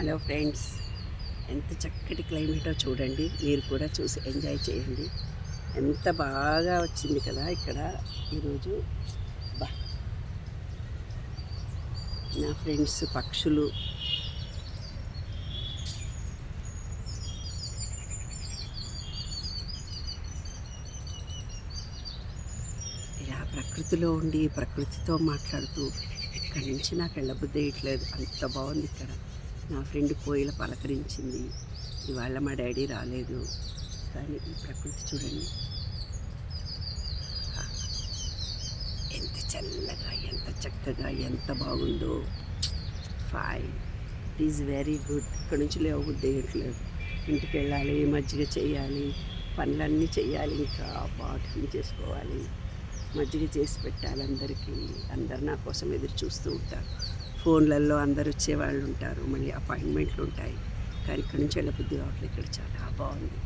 Hello friends ఎంత చక్కటి క్లైమేటో చూడండి. మీరు కూడా చూసి ఎంజాయ్ చేయండి. ఎంత బాగా వచ్చింది కదా ఇక్కడ ఈరోజు. బా. నా ఫ్రెండ్స్ పక్షులు. ఇలా ప్రకృతిలో ఉండి ప్రకృతితో మాట్లాడుతూ ఇక్కడి నుంచి నాకు వెళ్ళబుద్ధి వేయట్లేదు అంత బాగుంది ఇక్కడ. నా ఫ్రెండ్ కోయిల పలకరించింది. ఇవాళ మా డాడీ రాలేదు. కానీ ఈ ప్రకృతి చూడండి. ఎంత చల్లగా ఎంత చక్కగా ఎంత బాగుందో. Fine it is very good ఇక్కడ నుంచి లేవబుద్ధి వేయట్లేదు ఇంటికి వెళ్ళాలి మజ్జిగ చేయాలి పనులన్నీ చేయాలి ఇంకా బాటిల్ చేసుకోవాలి. మజ్జిగ చేసి పెట్టాలి అందరికీ. అందరు నా కోసం ఎదురు చూస్తూ ఉంటారు. ఫోన్లలో అందరు వచ్చేవాళ్ళు ఉంటారు. మళ్ళీ అపాయింట్మెంట్లు ఉంటాయి. కానీ ఇక్కడ నుంచి వెళ్ళబుద్ధి కావట్లేదు. ఇక్కడ చాలా బాగుంది.